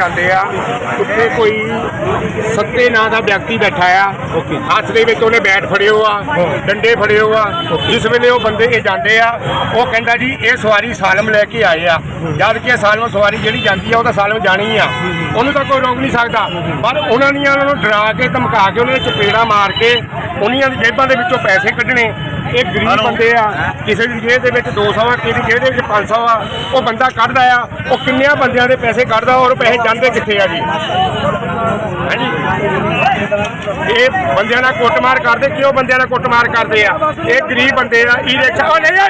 ਜਾਂਦੇ ਆ। ਉੱਥੇ ਕੋਈ ਸੱਤੇ ਨਾਂ ਦਾ ਵਿਅਕਤੀ ਬੈਠਾ ਆ। ਹੱਥ ਦੇ ਵਿੱਚ ਉਹਨੇ ਬੈਟ ਫੜਿਓ ਆ ਡੰਡੇ ਫੜਿਓ ਆ। ਜਿਸ ਵੇਲੇ ਉਹ ਬੰਦੇ ਇਹ ਜਾਂਦੇ ਆ ਉਹ ਕਹਿੰਦਾ ਜੀ ਇਹ ਸਵਾਰੀ ਸਾਲਮ ਲੈ ਕੇ ਆਏ ਆ। ਜਦ ਕਿ ਸਾਲਮ ਸਵਾਰੀ ਜਿਹੜੀ ਜਾਂਦੀ ਆ ਉਹ ਤਾਂ ਸਾਲਮ ਜਾਣੀ ਆ। ਉਹਨੂੰ ਤਾਂ ਕੋਈ ਰੋਕ ਨਹੀਂ ਸਕਦਾ। ਪਰ ਉਹਨਾਂ ਨੇ ਉਹਨਾਂ ਨੂੰ ਡਰਾ ਕੇ ਧਮਕਾ ਕੇ ਉਹਨਾਂ ਦੇ ਚਪੇੜਾ ਮਾਰ ਕੇ ਉਹਨਾਂ ਦੀ ਜੇਬਾਂ ਦੇ ਵਿੱਚੋਂ ਪੈਸੇ ਕੱਢਣੇ ਇਹ ਗਰੀਬ ਬੰਦੇ ਆ ਕਿਸੇ ਦੀ ਜੇਬ ਦੇ ਵਿੱਚ 200 ਆ ਕਿਸੇ ਦੀ ਜੇਬ ਦੇ ਵਿੱਚ 500 ਆ ਉਹ ਬੰਦਾ ਕੱਢਦਾ ਆ ਉਹ ਕਿੰਨਿਆਂ ਬੰਦਿਆਂ ਦੇ ਪੈਸੇ ਕੱਢਦਾ ਔਰ ਪੈਸੇ ਜਾਂਦੇ ਕਿੱਥੇ ਆ ਜੀ? ਹਾਂਜੀ। ਇਹ ਬੰਦਿਆਂ ਨਾਲ ਕੁੱਟਮਾਰ ਕਰਦੇ ਕਿਉਂ ਬੰਦਿਆਂ ਨਾਲ ਕੁੱਟਮਾਰ ਕਰਦੇ ਆ? ਇਹ ਗਰੀਬ ਬੰਦੇ ਆ ਈ ਰਿਕਸ਼ਾ ਉਹ ਨਹੀਂ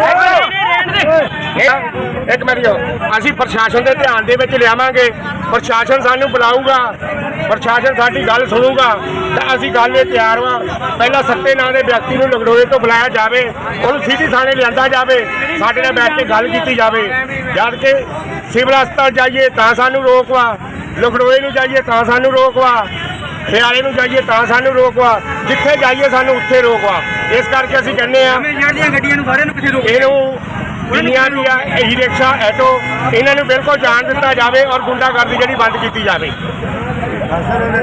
ਓਏ ਇਹ- ਇੱਕ ਮਿੰਟ ਜੋ ਅਸੀਂ ਪ੍ਰਸ਼ਾਸਨ ਦੇ ਧਿਆਨ ਦੇ ਵਿੱਚ ਲਿਆਵਾਂਗੇ। ਪ੍ਰਸ਼ਾਸਨ ਸਾਨੂੰ ਬੁਲਾਊਗਾ। ਪ੍ਰਸ਼ਾਸਨ ਸਾਡੀ ਗੱਲ ਸੁਣੂਗਾ। ਤਾਂ ਅਸੀਂ ਗੱਲ ਲਈ ਤਿਆਰ ਵਾਂ। ਪਹਿਲਾਂ ਸੱਤੇ ਨਾਂ ਦੇ ਵਿਅਕਤੀ ਨੂੰ ਲਗੜੋਏ ਤੋਂ ਬੁਲਾਇਆ ਜਾਵੇ। ਉਹਨੂੰ ਸਿੱਧੀ ਥਾਣੇ ਲਿਆਂਦਾ ਜਾਵੇ। ਸਾਡੇ ਨਾਲ ਬੈਠ ਕੇ ਗੱਲ ਕੀਤੀ ਜਾਵੇ। ਜਦ ਕਿ ਸਿਵਲ ਹਸਪਤਾਲ ਜਾਈਏ ਤਾਂ ਸਾਨੂੰ ਰੋਕਵਾ ਲਖੜੋਏ ਨੂੰ ਜਾਈਏ ਤਾਂ ਸਾਨੂੰ ਰੋਕਵਾ ਖਿਆਲੇ ਨੂੰ ਜਾਈਏ ਤਾਂ ਸਾਨੂੰ ਰੋਕਵਾ ਜਿੱਥੇ ਜਾਈਏ ਸਾਨੂੰ ਉੱਥੇ ਰੋਕਵਾ ਇਸ ਕਰਕੇ ਅਸੀਂ ਕਹਿੰਦੇ ਆ ਜਿਹੜੀਆਂ ਗੱਡੀਆਂ ਨੂੰ ਸਾਰਿਆਂ ਨੂੰ ਕਿੱਥੇ ਰੋਕ ਇਹਨੂੰ ਜਿੰਨੀਆਂ ਵੀ ਆ ਈ ਰਿਕਸ਼ਾ ਐਟੋ ਇਹਨਾਂ ਨੂੰ ਬਿਲਕੁਲ ਜਾਣ ਦਿੱਤਾ ਜਾਵੇ ਔਰ ਗੁੰਡਾਗਰਦੀ ਜਿਹੜੀ ਬੰਦ ਕੀਤੀ ਜਾਵੇ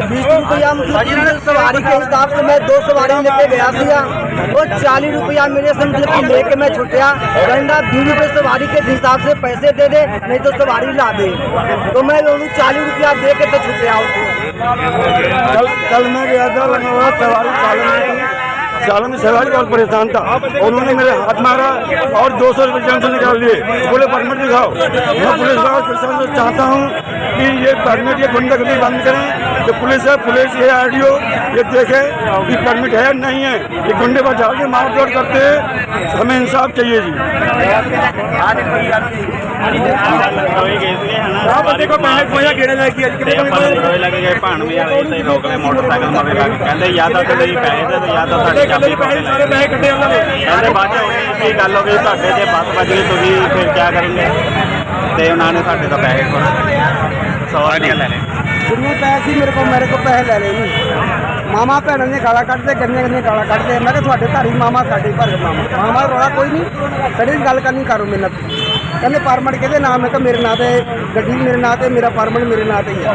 बीस रुपया मतलब सवारी के हिसाब से मैं दो सवारी लेके गया था वो चालीस रुपया मेरे से मतलब कि लेके मैं छुटया कहना बीस रुपये सवारी के हिसाब से पैसे दे दे नहीं तो सवारी ला दे तो मैं उन्हें चालीस रुपया दे के तो छुटया कल कल मैं गया था लखनऊ सवारी चालन में चालन में सवारी बहुत परेशान था और उन्होंने मेरे हाथ मारा और दो सौ रुपये जान से निकाल लिए बोले परमिट दिखाओ मैं पुलिस वाला प्रशासन से चाहता हूँ कि ये परमिट ये गुंडागर्दी बंद करें जो पुलिस है पुलिस ये आरडीओ ये देखे कि परमिट है नहीं है ये गुंडे पर झाड़ के मार तोड़ करते हैं हमें इंसाफ चाहिए जी ਆ ਬੰਦੇ ਕੋ ਪੈਸੇ ਕੋਇਆ ਗੇੜੇ ਲੈ ਕੇ ਅੱਜ ਕਿਤੇ ਰੋਏ ਲੱਗੇ ਗਏ ਭਾਣਵੇਂ ਵਾਲੇ ਤੇ ਰੋਕ ਲਏ ਮੋਟਰਸਾਈਕਲ ਮਗਰ ਲੱਗ ਕਹਿੰਦੇ ਜਾਂ ਤਾਂ ਤੁਸੀਂ ਪੈਸੇ ਦੇ ਦਿਓ ਜਾਂ ਤਾਂ ਤੁਹਾਡੀ ਚਾਬੀ ਪੈਸੇ ਸਾਰੇ ਪੈਸੇ ਕੱਢੇ ਉਹਨਾਂ ਨੇ ਕਹਿੰਦੇ ਬਾਅਦ ਚ ਹੋਈ ਕੀ ਗੱਲ ਹੋ ਗਈ ਤੁਹਾਡੇ ਤੇ ਬੱਸ ਵੱਜ ਗਈ ਤੁਸੀਂ ਫਿਰ ਕੀ ਕਰੋਗੇ ਤੇ ਉਹਨਾਂ ਨੇ ਸਾਡੇ ਤੋਂ ਪੈਸੇ ਕੋਲ 100 ਰੁਪਏ ਲੈ ਲਏ ਜਿੰਨੇ ਪੈਸੇ ਸੀ ਮੇਰੇ ਕੋਲ ਮੇਰੇ ਕੋਲ ਪੈਸੇ ਲੈ ਲਏ ਮਾਮਾ ਭੈਣਾਂ ਨੇ ਗਾਲਾਂ ਕੱਢਦੇ ਗੰਦੀਆਂ ਕਾਲਾ ਕੱਢ ਕੱਢਦੇ। ਮੈਂ ਕਿਹਾ ਤੁਹਾਡੇ ਘਰ ਹੀ ਮਾਮਾ ਸਾਡੇ ਘਰ ਮਾਮਾ। ਮਾਮਾ ਰੋਲਾ ਕੋਈ ਨਹੀਂ। ਸੜੀ ਗੱਲ ਕਰਨੀ ਕਰੋ ਮੇਰੇ ਨਾਲ। ਕਹਿੰਦੇ ਪਰਮਿਟ ਕਿਹਦੇ ਨਾਮ ਹੈ ਕਿ ਮੇਰੇ ਨਾਂ ਤੇ ਗੱਡੀ ਮੇਰੇ ਨਾਂ ਤੇ ਮੇਰਾ ਪਰਮਿਟ ਮੇਰੇ ਨਾਂ ਤੇ ਹੀ ਹੈ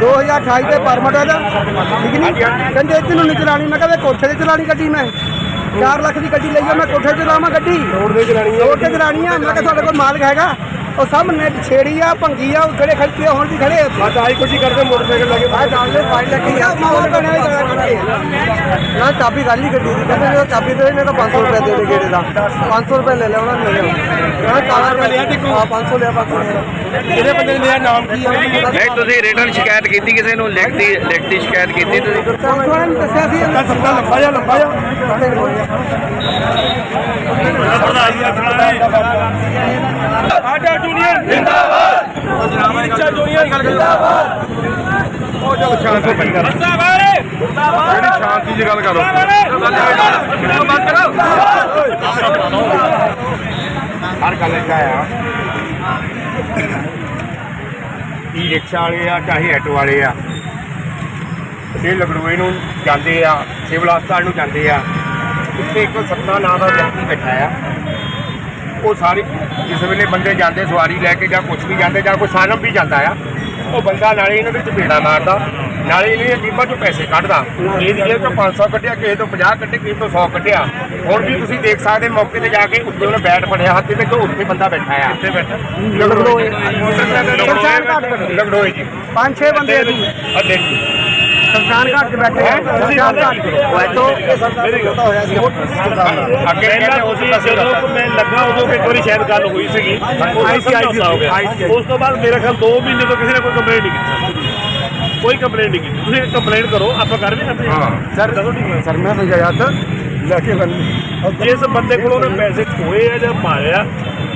2028 ਤੇ ਪਰਮਿਟ ਹੈ ਦਾ ਠੀਕ ਨਹੀਂ? ਕਹਿੰਦੇ ਇੱਥੇ ਨੂੰ ਨਹੀਂ ਚਲਾਣੀ ਮੈਂ ਕਹਿੰਦੇ ਕੋਠੇ ਤੇ ਚਲਾਣੀ ਗੱਡੀ ਮੈਂ। 4 ਲੱਖ ਦੀ ਗੱਡੀ ਲਈ ਆ ਮੈਂ ਕੋਠੇ ਤੇ ਲਾਵਾਂ ਗੱਡੀ। ਰੋਡ ਤੇ ਚਲਾਣੀ ਆ। ਰੋਡ ਤੇ ਚਲਾਣੀ ਆ। ਮੈਂ ਕਿਹਾ ਤੁਹਾਡੇ ਕੋਲ ਮਾਲਕ ਹੈਗਾ। ਉਹ ਸਾਹਮਣੇ ਛੇੜੀ ਆ ਭੰਗੀ ਆ ਉਹ ਖੜੇ ਖੜਕੇ ਹੁਣ ਵੀ ਖੜੇ ਆ। ਆਈ ਕੁਝ ਕਰਦੇ ਮੋਟਰਸਾਈਕਲ ਲੈ ਕੇ ਆ। ਡਾਲ ਦੇ ਫਾਈਲ ਲੱਗੀ ਆ। ਮਾਹੌਲ ਬਣਾ ਨਾ ਚਾਬੀ ਖਾਲੀ ਗੱਡੀ ਦੀ। ਕਹਿੰਦੇ ਜੇ ਚਾਬੀ ਦੇ ਨੇ ਤਾਂ 500 ਰੁਪਏ ਦੇ ਦੇ ਗੇੜੇ ਦਾ। 500 ਰੁਪਏ ਲੈ ਲੈ ਉਹਨਾਂ ਨੇ। ਨਾ ਕਾਲਾ ਰੁਪਏ ਲਿਆ ਤੇ ਹਾਂ 500 ਲਿਆ। 500 ਇਹਦੇ ਬੰਦੇ ਨੇ ਲਿਆ? ਨਾਮ ਕੀ ਹੈ ਨਹੀਂ ਤੁਸੀਂ ਰਿਟਰਨ ਸ਼ਿਕਾਇਤ ਕੀਤੀ ਕਿਸੇ ਨੂੰ? ਲਿਖਤੀ ਲਿਖਤੀ ਸ਼ਿਕਾਇਤ ਕੀਤੀ ਤੁਸੀਂ? ਦੱਸਿਆ ਸੀ ਸੱਤਾ ਸੱਤਾ ਲੰਬਾ ਜਿਹਾ ਲੰਬਾ ਜਿਹਾ। ਆਟਾ ਯੂਨੀਅਨ ਜਿੰਦਾਬਾਦ। ਆਟਾ ਯੂਨੀਅਨ ਜਿੰਦਾਬਾਦ ਉਹ ਜੋ ਸ਼ਾਂਤੀ ਦੀ ਗੱਲ। ਜਿਹੜੀ ਸ਼ਾਂਤੀ ਦੀ ਗੱਲ ਕਰੋ। ਬਸ ਕਰੋ ਹਰ ਗੱਲ ਇੱਕ ਆ ਈ ਰਿਕਸ਼ਾ ਵਾਲੇ ਆ, ਚਾਹੇ ਆਟੋ ਵਾਲੇ ਆ। ਇਹ ਲਗੜੂਏ ਨੂੰ ਜਾਂਦੇ ਆ, ਸਿਵਲ ਹਸਪਤਾਲ ਨੂੰ ਜਾਂਦੇ ਆ। ਉੱਥੇ ਇੱਕ ਸੱਤਾ ਨਾਂ ਦਾ ਵਿਅਕਤੀ ਬੈਠਾ ਆ। ਉਹ ਸਾਰੇ ਜਿਸ ਵੇਲੇ ਬੰਦੇ ਜਾਂਦੇ ਸਵਾਰੀ ਲੈ ਕੇ ਜਾਂ ਕੁਛ ਵੀ ਜਾਂਦੇ ਜਾਂ ਕੋਈ ਸਾਨਮ ਵੀ ਜਾਂਦਾ ਆ ਉਹ ਬੰਦਾ ਨਾਲੇ ਇਹਨਾਂ ਦੇ ਚਪੇੜਾ ਮਾਰਦਾ ਨਾਲੇ ਇਹਨਾਂ ਦੀਆਂ ਜੀਬਾਂ ਚੋਂ ਪੈਸੇ ਕੱਢਦਾ। ਇਹ ਦੀ ਜੇਬ ਚੋਂ 500 ਕੱਢਿਆ ਕਿਸੇ ਤੋਂ 50 ਕੱਢੇ ਕਿਸੇ ਤੋਂ 100 ਕੱਢਿਆ। ਹੁਣ ਵੀ ਤੁਸੀਂ ਦੇਖ ਸਕਦੇ ਮੌਕੇ ਤੇ ਜਾ ਕੇ ਉੱਤੇ ਉਹਨੇ ਬੈਟ ਫੜਿਆ ਹੱਥ ਤੇ ਕਿ ਉੱਥੇ ਬੰਦਾ ਬੈਠਾ ਆ। ਉੱਥੇ ਬੈਠਾ। ਲਗੜੋਏ। ਲਗੜੋਏ ਜੀ। ਪੰਜ ਛੇ ਬੰਦੇ ਆ ਜੀ। ਸੰਸਥਾਨ ਘਾਟ 'ਚ ਬੈਠੇ ਆ। ਸੰਸਥਾਨ ਘਾਟ ਤੋਂ ਹੋਇਆ ਸੀ ਅੱਗੇ ਕਹਿੰਦੇ ਉਸ ਜਦੋਂ ਮੈਂ ਲੱਗਾ ਉਦੋਂ ਇੱਕ ਵਾਰੀ ਸ਼ਾਇਦ ਗੱਲ ਹੋਈ ਸੀਗੀ। ਆਈ ਸੀ, ਆਈ ਸੀ, ਹੋ ਗਿਆ। ਉਸ ਤੋਂ ਬਾਅਦ ਮੇਰੇ ਖਿਆਲ 2 ਮਹੀਨੇ ਤੋਂ ਕਿਸੇ ਨੇ ਕੋਈ ਕੰਪਲੇਂਟ ਨਹੀਂ ਕੀਤੀ। ਕੋਈ ਕੰਪਲੇਂਟ ਨਹੀਂ ਕੀਤੀ। ਤੁਸੀਂ ਕੰਪਲੇਂਟ ਕਰੋ ਆਪਾਂ ਕਰ ਵੀ ਕਰਦੇ ਹਾਂ। ਸਰ ਸਰ ਮੈਂ ਤਾਂ ਲੈ ਕੇ ਜਿਸ ਬੰਦੇ ਕੋਲੋਂ ਉਹਨੇ ਪੈਸੇ ਖੋਏ ਆ ਜਾਂ ਮਾਰੇ ਆ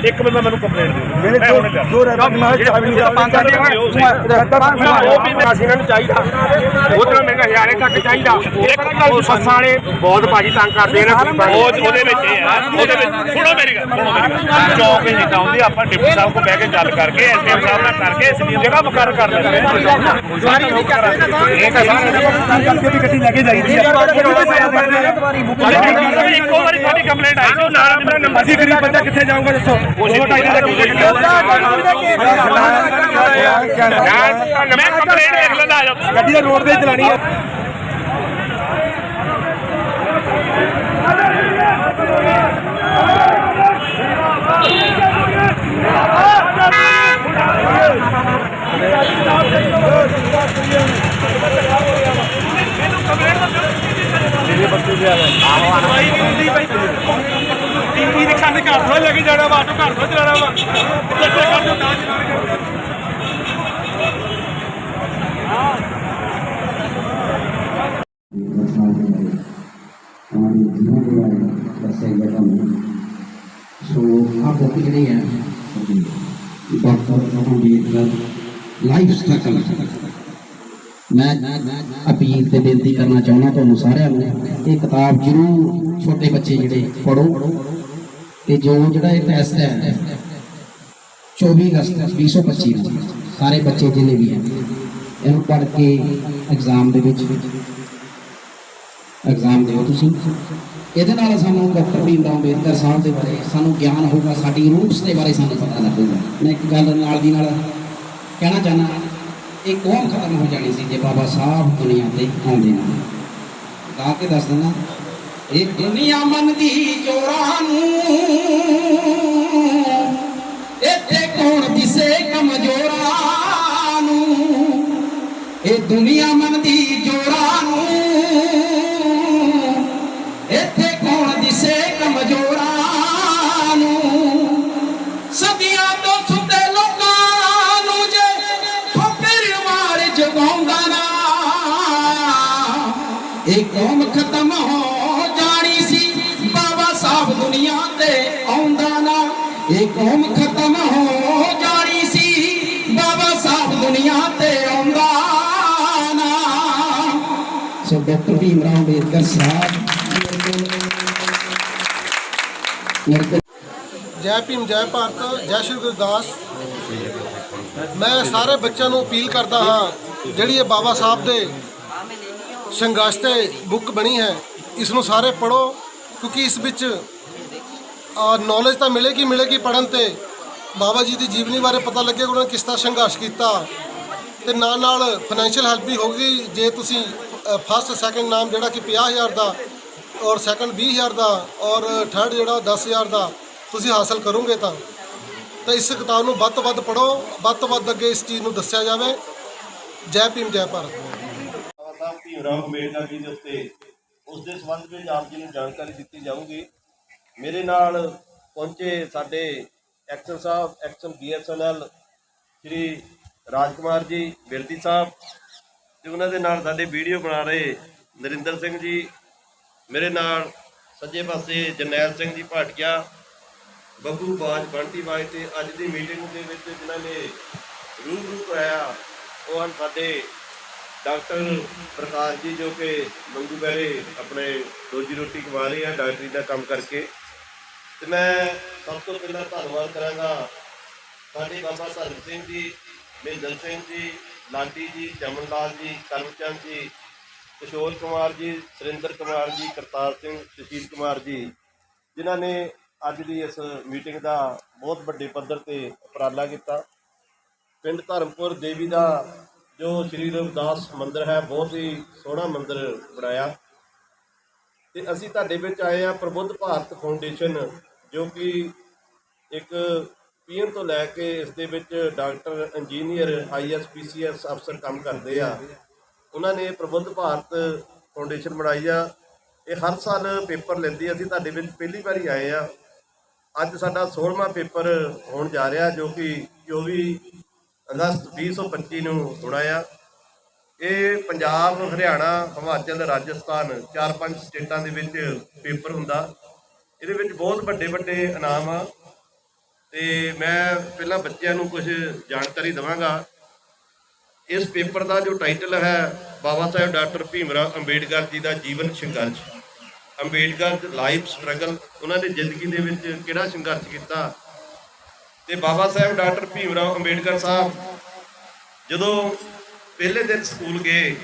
ਇੱਕ ਬੰਦਾ ਮੈਨੂੰ ਕੰਪਲੇਂਟ ਦੇ ਮੇਰੇ ਮੈਂ ਹੁਣੇ ਕਰ ਦੋ ਰਹਿ ਮੈਂ ਚਾਬੀ ਨਹੀਂ ਪੰਜ ਸਾਲ ਦੇ ਹੋ ਸੀ। ਉਹ ਵੀ ਅਸੀਂ ਇਹਨਾਂ ਨੂੰ ਚਾਹੀਦਾ। ਤਾਂ ਮੈਨੂੰ ਹਜ਼ਾਰੇ ਤੱਕ ਚਾਹੀਦਾ। ਇੱਕ ਗੱਲ ਬੱਸਾਂ ਵਾਲੇ ਬਹੁਤ ਭਾਜੀ ਤੰਗ ਕਰਦੇ ਨੇ ਉਹ ਉਹਦੇ ਵਿੱਚ ਇਹ ਆ ਉਹਦੇ ਵਿੱਚ ਸੁਣੋ ਮੇਰੀ ਗੱਲ ਸੁਣੋ ਮੇਰੀ ਗੱਲ। ਚੌਕ ਹੀ ਜਿੱਦਾਂ ਹੁੰਦੀ ਆਪਾਂ ਡਿਪਟੀ ਸਾਹਿਬ ਕੋਲ ਬਹਿ ਕੇ ਗੱਲ ਕਰਕੇ ਐਸਡੀਐਮ ਸਾਹਿਬ ਨਾਲ ਕਰਕੇ ਇਸ ਲਈ ਜਗ੍ਹਾ ਮੁਕਰਰ ਕਰ ਲੈਂਦੇ ਇਹ ਤਾਂ ਸਾਰਾ ਗੱਡੀ ਲੈ ਕੇ ਜਾਈਦੀ ਆ। ਇੱਕੋ ਵਾਰੀ ਸਾਡੀ ਕੰਪਲੇਂਟ ਆਈ ਸੀ ਨਾਲ ਆਪਣਾ ਨੰਬਰ ਅਸੀਂ ਗਰੀਬ ਬੰਦਾ ਕਿੱਥੇ ਜਾਊਗਾ ਦੱਸੋ? ਮੈਂ ਕੰਪਲੇਂਟ ਲਿਖ ਲੈਂਦਾ ਆ ਗੱਡੀ ਦਾ ਰੋਡ ਤੇ ਹੀ ਚਲਾਣੀ ਆ। opinion and but not only life struggle ਮੈਂ ਅਪੀਲ ਤੇ ਬੇਨਤੀ ਕਰਨਾ ਚਾਹੁੰਦਾ ਤੁਹਾਨੂੰ ਸਾਰਿਆਂ ਨੂੰ ਇਹ ਕਿਤਾਬ ਜਰੂਰ ਛੋਟੇ ਬੱਚੇ ਜਿਹੜੇ ਪੜੋ ਤੇ ਜੋ ਜਿਹੜਾ ਇਹ ਟੈਸਟ ਹੈ 24 ਅਗਸਤ 2025 ਨੂੰ, ਸਾਰੇ ਬੱਚੇ ਜਿਹਨੇ ਵੀ ਹੈ, ਇਹਨੂੰ ਪੜ੍ਹ ਕੇ ਐਗਜ਼ਾਮ ਦੇ ਵਿੱਚ ਐਗਜ਼ਾਮ ਦਿਓ ਤੁਸੀਂ। ਇਹਦੇ ਨਾਲ ਸਾਨੂੰ ਡਾਕਟਰ ਭੀਮ ਰਾਓ ਅੰਬੇਦਕਰ ਸਾਹਿਬ ਦੇ ਬਾਰੇ ਸਾਨੂੰ ਗਿਆਨ ਹੋਊਗਾ, ਸਾਡੀ ਰੂਟਸ ਦੇ ਬਾਰੇ ਸਾਨੂੰ ਪਤਾ ਲੱਗੂਗਾ। ਮੈਂ ਇੱਕ ਗੱਲ ਨਾਲ ਦੀ ਨਾਲ ਕਹਿਣਾ ਚਾਹਨਾ ਇਹ ਕੌਮ ਖਤਮ ਹੋ ਜਾਣੀ ਸੀ ਜੇ ਬਾਬਾ ਸਾਹਿਬ ਦੁਨੀਆ ਤੇ ਆਉਂਦੇ ਨਾ। ਗਾ ਕੇ ਦੱਸ ਦਿੰਦਾ, ਇਹ ਦੁਨੀਆ ਮੰਨਦੀ ਚੋਰਾਂ ਨੂੰ, ਇੱਥੇ ਕੌਣ ਦਿਸੇ ਕਮਜ਼ੋਰਾਂ ਨੂੰ? ਇਹ ਦੁਨੀਆ ਮੰਨਦੀ ਜੋਰਾਂ ਨੂੰ ਇਹ ਕੌਮ ਖਤਮ ਹੋ ਜਾਣੀ ਸੀ। ਬਾਬਾ ਸਾਹਿਬ ਦੁਨੀਆ ਤੇ ਆਉਂਦਾ ਨਾ। ਇਹ ਕੌਮ ਖਤਮ ਹੋ ਜਾਣੀ ਸੀ। ਬਾਬਾ ਸਾਹਿਬ ਦੁਨੀਆ ਤੇ ਆਉਂਦਾ ਨਾ। ਸੋ ਡਾਕਟਰ ਭੀਮ ਰਾਓ ਅੰਬੇਦਕਰ ਸਾਹਿਬ, ਜੈ ਭੀਮ, ਜੈ ਭਾਰਤ, ਜੈ ਸ਼੍ਰੀ ਗੁਰਦਾਸ ਮੈਂ ਸਾਰੇ ਬੱਚਿਆਂ ਨੂੰ ਅਪੀਲ ਕਰਦਾ ਹਾਂ, ਜਿਹੜੀ ਇਹ ਬਾਬਾ ਸਾਹਿਬ ਦੇ ਸੰਘਰਸ਼ ਤੇ ਬੁੱਕ ਬਣੀ ਹੈ। ਇਸ ਨੂੰ ਸਾਰੇ ਪੜੋ ਕਿਉਂਕਿ ਇਸ ਵਿੱਚ ਨੌਲੇਜ ਤਾਂ ਮਿਲੇਗੀ ਮਿਲੇਗੀ ਪੜਨ ਤੇ। ਬਾਬਾ ਜੀ ਦੀ ਜੀਵਨੀ ਬਾਰੇ ਪਤਾ ਲੱਗੇਗਾ ਉਹਨਾਂ ਨੇ ਕਿਸ ਤਰ੍ਹਾਂ ਸੰਘਰਸ਼ ਕੀਤਾ। ਤੇ ਨਾਲ ਨਾਲ ਫਾਈਨੈਂਸ਼ੀਅਲ ਹੈਲਪ ਵੀ ਹੋਗੀ ਜੇ ਤੁਸੀਂ ਫਸਟ ਸੈਕੰਡ ਨਾਮ ਜਿਹੜਾ ਕਿ 50000 ਦਾ ਔਰ ਸੈਕੰਡ 20000 ਦਾ ਔਰ ਥਰਡ ਜਿਹੜਾ 10000 ਦਾ, ਤੁਸੀਂ ਹਾਸਲ ਕਰੋਗੇ ਤਾਂ। ਤਾਂ ਇਸ ਕਿਤਾਬ ਨੂੰ ਵੱਧ ਤੋਂ ਵੱਧ ਪੜੋ ਵੱਧ ਤੋਂ ਵੱਧ ਅੱਗੇ ਇਸ ਚੀਜ਼ ਨੂੰ ਦੱਸਿਆ ਜਾਵੇ। ਜੈ ਭੀਮ, ਜੈ ਭਾਰਤ। ਬਾਬਾ ਸਾਹਿਬ ਅੰਬੇਡਕਰ ਜੀ ਦੇ ਉੱਤੇ ਉਸ ਦੇ ਸੰਬੰਧ ਵਿੱਚ ਆਪ ਜੀ ਨੂੰ ਜਾਣਕਾਰੀ ਦਿੱਤੀ ਜਾਊਗੀ। ਮੇਰੇ ਨਾਲ ਪਹੁੰਚੇ ਸਾਡੇ XEN Sahib, XEN BSNL Shri Rajkumar ji Birdi Sahib ਤੇ ਉਹਨਾਂ ਦੇ ਨਾਲ ਸਾਡੇ ਵੀਡੀਓ ਬਣਾ ਰਹੇ ਨਰਿੰਦਰ ਸਿੰਘ ਜੀ, ਮੇਰੇ ਨਾਲ ਸੱਜੇ ਪਾਸੇ ਜਰਨੈਲ ਸਿੰਘ ਜੀ ਭਾਟਕਿਆ ਬੱਬੂ ਬਾਜ ਬੰਟੀ ਬਾਜ ਤੇ ਅੱਜ ਦੀ ਮੀਟਿੰਗ ਦੇ ਵਿੱਚ ਜਿਨ੍ਹਾਂ ਨੇ ਰੂਹ ਰੂਹ ਕਰਾਇਆ, ਉਹ ਹਨ ਸਾਡੇ ਡਾਕਟਰ ਪ੍ਰਕਾਸ਼ ਜੀ ਜੋ ਕਿ ਮੰਗੂ ਬਹਿਰੇ ਆਪਣੇ ਰੋਜੀ ਰੋਟੀ ਕਮਾ ਰਹੇ ਆ, ਡਾਕਟਰੀ ਦਾ ਕੰਮ ਕਰਕੇ। ਤੇ ਮੈਂ ਸਭ ਤੋਂ ਪਹਿਲਾਂ ਧੰਨਵਾਦ ਕਰਾਂਗਾ ਸਾਡੇ ਬਾਬਾ ਧਰਮ ਸਿੰਘ ਜੀ ਮਹਿੰਦਰ ਸਿੰਘ ਜੀ ਲਾਂਟੀ ਜੀ ਚਮਨ ਲਾਲ ਜੀ, ਕਰਮਚੰਦ ਜੀ, ਕਿਸ਼ੋਰ ਕੁਮਾਰ ਜੀ, ਸੁਰਿੰਦਰ ਕੁਮਾਰ ਜੀ, ਕਰਤਾਰ ਸਿੰਘ, ਸੁਸ਼ੀਲ ਕੁਮਾਰ ਜੀ, ਜਿਨ੍ਹਾਂ ਨੇ ਅੱਜ ਦੀ ਇਸ ਮੀਟਿੰਗ ਦਾ ਬਹੁਤ ਵੱਡੇ ਪੱਧਰ ਤੇ ਉਪਰਾਲਾ ਕੀਤਾ। ਪਿੰਡ ਧਰਮਪੁਰ ਦੇਵੀ ਦਾ ਜੋ ਸ੍ਰੀ ਰਵਿਦਾਸ ਮੰਦਿਰ ਹੈ, ਬਹੁਤ ਹੀ ਸੋਹਣਾ ਮੰਦਿਰ ਬਣਾਇਆ। ਤੇ ਅਸੀਂ ਤੁਹਾਡੇ ਵਿੱਚ ਆਏ ਆ ਪ੍ਰਬੁੱਧ ਭਾਰਤ ਫਾਊਂਡੇਸ਼ਨ, ਜੋ ਕਿ ਇੱਕ ਪੀਐਨ ਤੋਂ ਲੈ ਕੇ ਇਸ ਦੇ ਵਿੱਚ ਡਾਕਟਰ, ਇੰਜੀਨੀਅਰ ਆਈਐਸ ਪੀਸੀਐਸ ਅਫਸਰ ਕੰਮ ਕਰਦੇ ਆ। ਉਹਨਾਂ ਨੇ ਪ੍ਰਬੁੱਧ ਭਾਰਤ ਫਾਊਂਡੇਸ਼ਨ ਬਣਾਈ ਆ। ਇਹ ਹਰ ਸਾਲ ਪੇਪਰ ਲੈਂਦੀ ਅਸੀਂ ਤੁਹਾਡੇ ਵਿੱਚ ਪਹਿਲੀ ਵਾਰੀ ਆਏ ਆ। ਅੱਜ ਸਾਡਾ 16ਵਾਂ ਪੇਪਰ ਹੋਣ ਜਾ ਰਿਹਾ, ਜੋ ਕਿ 24 ਅਗਸਤ 2025 ਨੂੰ ਹੋਣਾ ਆ। ਇਹ ਪੰਜਾਬ, ਹਰਿਆਣਾ, ਹਿਮਾਚਲ, ਰਾਜਸਥਾਨ ਚਾਰ ਪੰਜ ਸਟੇਟਾਂ ਦੇ ਵਿੱਚ ਪੇਪਰ ਹੁੰਦਾ। ਇਹਦੇ ਵਿੱਚ ਬਹੁਤ ਵੱਡੇ ਵੱਡੇ ਇਨਾਮ ਆ। ਤੇ ਮੈਂ ਪਹਿਲਾਂ ਬੱਚਿਆਂ ਨੂੰ ਕੁਝ ਜਾਣਕਾਰੀ ਦਵਾਂਗਾ। ਇਸ ਪੇਪਰ ਦਾ ਜੋ ਟਾਈਟਲ ਹੈ, ਬਾਬਾ ਸਾਹਿਬ ਡਾਕਟਰ ਭੀਮਰਾਵ ਅੰਬੇਡਕਰ ਜੀ ਦਾ ਜੀਵਨ ਸੰਘਰਸ਼। ਅੰਬੇਡਕਰ ਲਾਈਫ ਸਟਰਗਲ ਉਹਨਾਂ ਨੇ ਜ਼ਿੰਦਗੀ ਦੇ ਵਿੱਚ ਕਿਹੜਾ ਸੰਘਰਸ਼ ਕੀਤਾ? ਤੇ ਬਾਬਾ ਸਾਹਿਬ, ਡਾਕਟਰ ਭੀਮ ਰਾਓ ਅੰਬੇਡਕਰ ਸਾਹਿਬ ਜਦੋਂ ਪਹਿਲੇ ਦਿਨ ਸਕੂਲ ਗਏ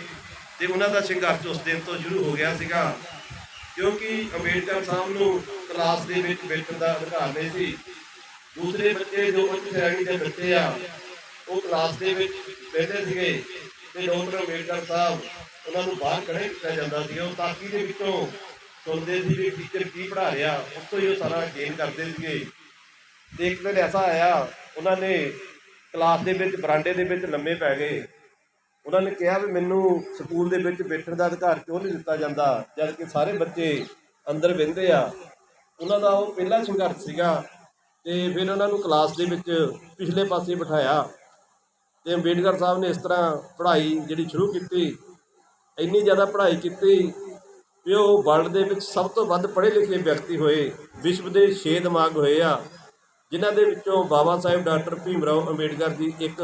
ਤੇ ਉਹਨਾਂ ਦਾ ਸੰਘਰਸ਼ ਉਸ ਦਿਨ ਤੋਂ ਸ਼ੁਰੂ ਹੋ ਗਿਆ ਸੀਗਾ, ਕਿਉਂਕਿ ਅੰਬੇਡਕਰ ਸਾਹਿਬ ਨੂੰ ਕਲਾਸ ਦੇ ਵਿੱਚ ਬੈਠਣ ਦਾ ਅਧਿਕਾਰ ਨਹੀਂ ਸੀ। ਦੂਸਰੇ ਬੱਚੇ ਜੋ ਉੱਚ ਸ਼੍ਰੇਣੀ ਦੇ ਬੱਚੇ ਆ, ਉਹ ਕਲਾਸ ਦੇ ਵਿੱਚ ਬੈਠੇ ਸੀਗੇ ਤੇ ਡਾਕਟਰ ਅੰਬੇਡਕਰ ਸਾਹਿਬ ਉਹਨਾਂ ਨੂੰ ਬਾਹਰ ਖੜੇ ਕੀਤਾ ਜਾਂਦਾ ਸੀ। ਉਹ ਤਾਕੀ ਦੇ ਵਿੱਚੋਂ ਸੁਣਦੇ ਸੀ ਵੀ ਟੀਚਰ ਕੀ ਪੜ੍ਹਾ ਰਿਹਾ ਉਸ ਤੋਂ ਹੀ ਉਹ ਸਾਰਾ ਗੇਨ ਕਰਦੇ ਸੀਗੇ। ਤੇ ਇੱਕ ਦਿਨ ਐਸਾ ਆਇਆ, ਉਹਨਾਂ ਨੇ ਕਲਾਸ ਦੇ ਵਿੱਚ, ਬਰਾਂਡੇ ਦੇ ਵਿੱਚ ਲੰਮੇ ਪੈ ਗਏ। ਉਹਨਾਂ ਨੇ ਕਿਹਾ ਵੀ ਮੈਨੂੰ ਸਕੂਲ ਦੇ ਵਿੱਚ ਬੈਠਣ ਦਾ ਅਧਿਕਾਰ ਕਿਉਂ ਨਹੀਂ ਦਿੱਤਾ ਜਾਂਦਾ, ਜਦ ਕਿ ਸਾਰੇ ਬੱਚੇ ਅੰਦਰ ਬਹਿੰਦੇ ਆ। ਉਹਨਾਂ ਦਾ ਉਹ ਪਹਿਲਾ ਸੰਘਰਸ਼ ਸੀਗਾ ਤੇ ਫਿਰ ਉਹਨਾਂ ਨੂੰ ਕਲਾਸ ਦੇ ਵਿੱਚ ਪਿਛਲੇ ਪਾਸੇ ਬਿਠਾਇਆ ਤੇ ਅੰਬੇਡਕਰ ਸਾਹਿਬ ਨੇ ਇਸ ਤਰ੍ਹਾਂ ਪੜ੍ਹਾਈ ਜਿਹੜੀ ਸ਼ੁਰੂ ਕੀਤੀ, ਇੰਨੀ ਜ਼ਿਆਦਾ ਪੜ੍ਹਾਈ ਕੀਤੀ ਵੀ ਉਹ ਵਰਲਡ ਦੇ ਵਿੱਚ ਸਭ ਤੋਂ ਵੱਧ ਪੜ੍ਹੇ ਲਿਖੇ ਵਿਅਕਤੀ ਹੋਏ, ਵਿਸ਼ਵ ਦੇ 6 ਦਿਮਾਗ ਹੋਏ ਆ। ਜਿਨ੍ਹਾਂ ਦੇ ਵਿੱਚੋਂ ਬਾਬਾ ਸਾਹਿਬ ਡਾਕਟਰ ਭੀਮ ਰਾਓ ਅੰਬੇਡਕਰ ਜੀ ਇੱਕ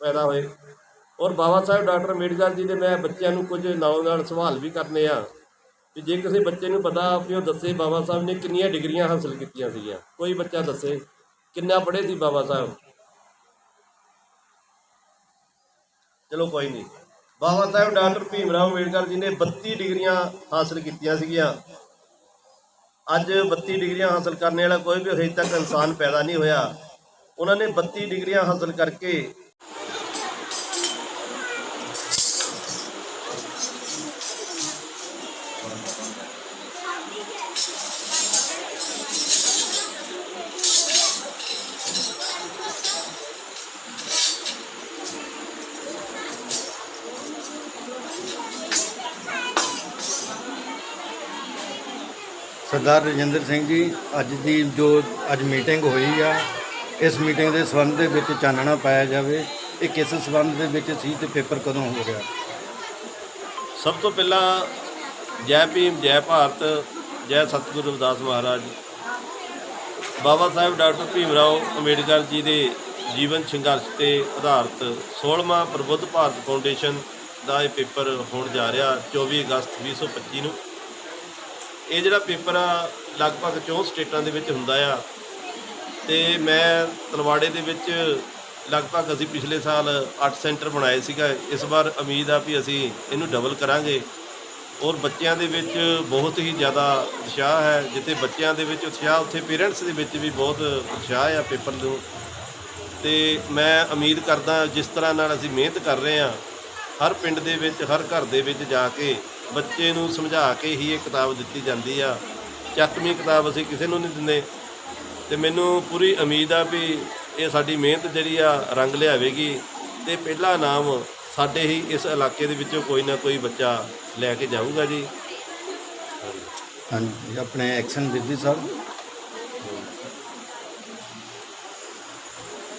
ਪੈਦਾ ਹੋਏ। ਔਰ ਬਾਬਾ ਸਾਹਿਬ ਡਾਕਟਰ ਅੰਬੇਡਕਰ ਜੀ ਦੇ ਮੈਂ ਬੱਚਿਆਂ ਨੂੰ ਕੁਝ ਨਾਲ ਨਾਲ ਸਵਾਲ ਵੀ ਕਰਨੇ ਆ ਕਿ ਜੇ ਕਿਸੇ ਬੱਚੇ ਨੂੰ ਪਤਾ ਵੀ ਉਹ ਦੱਸੇ ਬਾਬਾ ਸਾਹਿਬ ਨੇ ਕਿੰਨੀਆਂ ਡਿਗਰੀਆਂ ਹਾਸਲ ਕੀਤੀਆਂ ਸੀਗੀਆਂ, ਕੋਈ ਬੱਚਾ ਦੱਸੇ ਕਿੰਨਾ ਪੜ੍ਹੇ ਸੀ ਬਾਬਾ ਸਾਹਿਬ? ਚਲੋ ਕੋਈ ਨਹੀਂ। ਬਾਬਾ ਸਾਹਿਬ ਡਾਕਟਰ ਭੀਮ ਰਾਓ ਅੰਬੇਡਕਰ ਜੀ ਨੇ 32 ਡਿਗਰੀਆਂ ਹਾਸਲ ਕੀਤੀਆਂ ਸੀਗੀਆਂ। ਅੱਜ 32 ਡਿਗਰੀਆਂ ਹਾਸਲ ਕਰਨ ਵਾਲਾ ਕੋਈ ਵੀ ਹਜੇ ਤੱਕ ਇਨਸਾਨ ਪੈਦਾ ਨਹੀਂ ਹੋਇਆ। ਉਹਨਾਂ ਨੇ 32 ਡਿਗਰੀਆਂ ਹਾਸਲ ਕਰਕੇ ਸਰਦਾਰ ਰਜਿੰਦਰ ਸਿੰਘ ਜੀ, ਅੱਜ ਦੀ ਜੋ ਅੱਜ ਮੀਟਿੰਗ ਹੋਈ ਆ, ਇਸ ਮੀਟਿੰਗ ਦੇ ਸੰਬੰਧ ਦੇ ਵਿੱਚ ਚਾਨਣਾ ਪਾਇਆ ਜਾਵੇ, ਇਹ ਕਿਸ ਸੰਬੰਧ ਦੇ ਵਿੱਚ ਸੀ ਤੇ ਪੇਪਰ ਕਦੋਂ ਹੋ ਗਿਆ? ਸਭ ਤੋਂ ਪਹਿਲਾਂ ਜੈ ਭੀਮ, ਜੈ ਭਾਰਤ, ਜੈ ਸਤਿਗੁਰੂ ਰਵਿਦਾਸ ਮਹਾਰਾਜ। ਬਾਬਾ ਸਾਹਿਬ ਡਾਕਟਰ ਭੀਮ ਰਾਓ ਅੰਬੇਡਕਰ ਜੀ ਦੇ ਜੀਵਨ ਸੰਘਰਸ਼ ਤੇ ਆਧਾਰਿਤ 16ਵਾਂ ਪ੍ਰਬੁੱਧ ਭਾਰਤ ਫਾਊਂਡੇਸ਼ਨ ਦਾ ਇਹ ਪੇਪਰ ਹੋਣ ਜਾ ਰਿਹਾ 24 ਅਗਸਤ 2025 ਨੂੰ। ਇਹ ਜਿਹੜਾ ਪੇਪਰ ਆ, ਲਗਭਗ 64 ਸਟੇਟਾਂ ਦੇ ਵਿੱਚ ਹੁੰਦਾ ਆ। ਤੇ ਮੈਂ ਤਲਵਾੜੇ ਦੇ ਵਿੱਚ ਲਗਭਗ ਅਸੀਂ ਪਿਛਲੇ ਸਾਲ 8 ਸੈਂਟਰ ਬਣਾਏ ਸੀਗਾ। ਇਸ ਵਾਰ ਉਮੀਦ ਆ ਵੀ ਅਸੀਂ ਇਹਨੂੰ ਡਬਲ ਕਰਾਂਗੇ। ਔਰ ਬੱਚਿਆਂ ਦੇ ਵਿੱਚ ਬਹੁਤ ਹੀ ਜ਼ਿਆਦਾ ਉਤਸ਼ਾਹ ਹੈ, ਜਿੱਥੇ ਬੱਚਿਆਂ ਦੇ ਵਿੱਚ ਉਤਸ਼ਾਹ, ਉੱਥੇ ਪੇਰੈਂਟਸ ਦੇ ਵਿੱਚ ਵੀ ਬਹੁਤ ਉਤਸ਼ਾਹ ਆ ਪੇਪਰ ਨੂੰ। ਤੇ ਮੈਂ ਉਮੀਦ ਕਰਦਾ, ਜਿਸ ਤਰ੍ਹਾਂ ਨਾਲ ਅਸੀਂ ਮਿਹਨਤ ਕਰ ਰਹੇ ਹਾਂ, ਹਰ ਪਿੰਡ ਦੇ ਵਿੱਚ, ਹਰ ਘਰ ਦੇ ਵਿੱਚ ਜਾ ਕੇ ਬੱਚੇ ਨੂੰ ਸਮਝਾ ਕੇ ਹੀ ਇਹ ਕਿਤਾਬ ਦਿੱਤੀ ਜਾਂਦੀ ਆ। ਚੱਕਵੀਂ ਕਿਤਾਬ ਅਸੀਂ ਕਿਸੇ ਨੂੰ ਨਹੀਂ ਦਿੰਦੇ। ਤੇ ਮੈਨੂੰ ਪੂਰੀ ਉਮੀਦ ਆ ਵੀ ਇਹ ਸਾਡੀ ਮਿਹਨਤ ਜਿਹੜੀ ਆ, ਰੰਗ ਲਿਆਵੇਗੀ। ਤੇ ਪਹਿਲਾ ਨਾਮ ਸਾਡੇ ਹੀ ਇਸ ਇਲਾਕੇ ਦੇ ਵਿੱਚੋਂ ਕੋਈ ਨਾ ਕੋਈ ਬੱਚਾ ਲੈ ਕੇ ਜਾਊਗਾ ਜੀ। ਹਾਂਜੀ ਆਪਣੇ ਐਕਸ਼ਨ ਵਿਧੀ ਸਾਹਿਬ।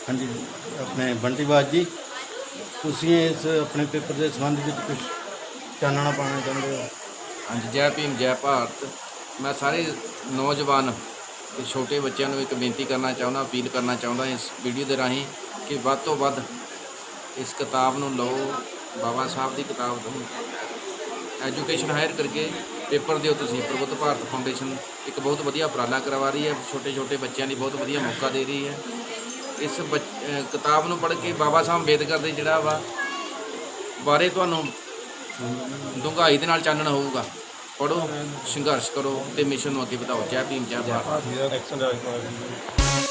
ਹਾਂਜੀ, ਆਪਣੇ ਬੰਟੀਬਾਜ ਜੀ, ਤੁਸੀਂ ਇਸ ਆਪਣੇ ਪੇਪਰ ਦੇ ਸੰਬੰਧ ਵਿੱਚ ਕੁਝ ਚਾਨਣਾ ਪਾਉਣਾ ਚਾਹੁੰਦੇ ਹੋ? ਹਾਂਜੀ, ਜੈ ਭੀਮ, ਜੈ ਭਾਰਤ। ਮੈਂ ਸਾਰੇ ਨੌਜਵਾਨ ਤੇ ਛੋਟੇ ਬੱਚਿਆਂ ਨੂੰ ਇੱਕ ਬੇਨਤੀ ਕਰਨਾ ਚਾਹੁੰਦਾ, ਅਪੀਲ ਕਰਨਾ ਚਾਹੁੰਦਾ ਇਸ ਵੀਡੀਓ ਦੇ ਰਾਹੀਂ ਕਿ ਵੱਧ ਤੋਂ ਵੱਧ ਇਸ ਕਿਤਾਬ ਨੂੰ ਲਓ, ਬਾਬਾ ਸਾਹਿਬ ਦੀ ਕਿਤਾਬ ਨੂੰ। ਐਜੂਕੇਸ਼ਨ ਹਾਇਰ ਕਰਕੇ ਪੇਪਰ ਦਿਓ ਤੁਸੀਂ, ਪ੍ਰਬੁੱਧ ਭਾਰਤ ਫਾਊਂਡੇਸ਼ਨ ਇੱਕ ਬਹੁਤ ਵਧੀਆ ਉਪਰਾਲਾ ਕਰਵਾ ਰਹੀ ਹੈ ਛੋਟੇ ਛੋਟੇ ਬੱਚਿਆਂ ਲਈ ਬਹੁਤ ਵਧੀਆ ਮੌਕਾ ਦੇ ਰਹੀ ਹੈ। ਇਸ ਬੱਚ- ਕਿਤਾਬ ਨੂੰ ਪੜ੍ਹ ਕੇ ਬਾਬਾ ਸਾਹਿਬ ਅੰਬੇਦਕਰ ਦੇ ਜਿਹੜਾ ਵਾ, ਬਾਰੇ ਤੁਹਾਨੂੰ ਡੂੰਘਾਈ ਦੇ ਨਾਲ ਚਾਨਣ ਹੋਊਗਾ। ਪੜੋ ਸੰਘਰਸ਼ ਕਰੋ ਤੇ ਮਿਸ਼ਨ ਨੂੰ ਅੱਗੇ ਵਧਾਓ। ਜੈ ਭੀਮ, ਜੈ ਭਾਰਤ।